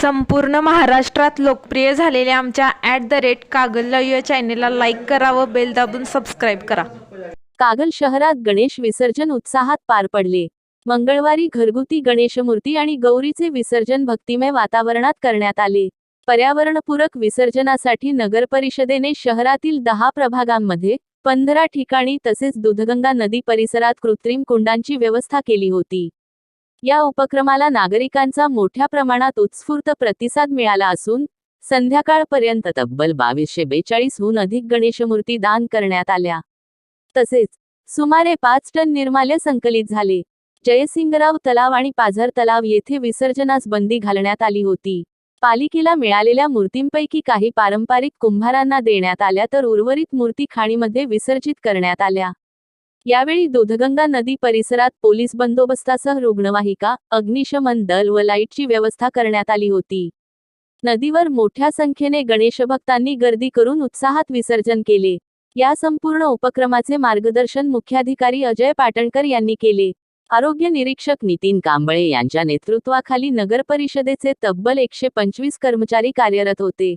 संपूर्ण महाराष्ट्रात लोकप्रिय झालेल्या आमच्या ॲट द रेट कागल या चॅनेलला लाईक करा व बेल दाबून सबस्क्राईब करा. कागल शहरात गणेश विसर्जन उत्साहात पार पडले. मंगळवारी घरगुती गणेशमूर्ती आणि गौरीचे विसर्जन भक्तिमय वातावरणात करण्यात आले. पर्यावरणपूरक विसर्जनासाठी नगरपरिषदेने शहरातील दहा प्रभागांमध्ये पंधरा ठिकाणी तसेच दुधगंगा नदी परिसरात कृत्रिम कुंडांची व्यवस्था केली होती. या उपक्रमाला नागरिकांचा मोठ्या प्रमाणात उत्स्फूर्त प्रतिसाद मिळाला असून संध्याकाळपर्यंत तब्बल बावीसशे बेचाळीसहून अधिक गणेशमूर्ती दान करण्यात आल्या. तसेच सुमारे पाच टन निर्माल्य संकलित झाले. जयसिंगराव तलाव आणि पाझर तलाव येथे विसर्जनास बंदी घालण्यात आली होती. पालिकेला मिळालेल्या मूर्तींपैकी काही पारंपरिक कुंभारांना देण्यात आल्या तर उर्वरित मूर्ती खाणीमध्ये विसर्जित करण्यात आल्या. यावेळी दूधगंगा नदी परिसरात पोलीस बंदोबस्तासह रुग्णवाहिका अग्निशमन दल व लाईटची व्यवस्था करण्यात आली होती. नदीवर मोठ्या संख्येने गणेशभक्तांनी गर्दी करून उत्साहात विसर्जन केले. या संपूर्ण उपक्रमाचे मार्गदर्शन मुख्याधिकारी अजय पाटणकर यांनी केले. आरोग्य निरीक्षक नितीन कांबळे यांच्या नेतृत्वाखाली नगरपरिषदेचे तब्बल एकशे पंचवीस कर्मचारी कार्यरत होते.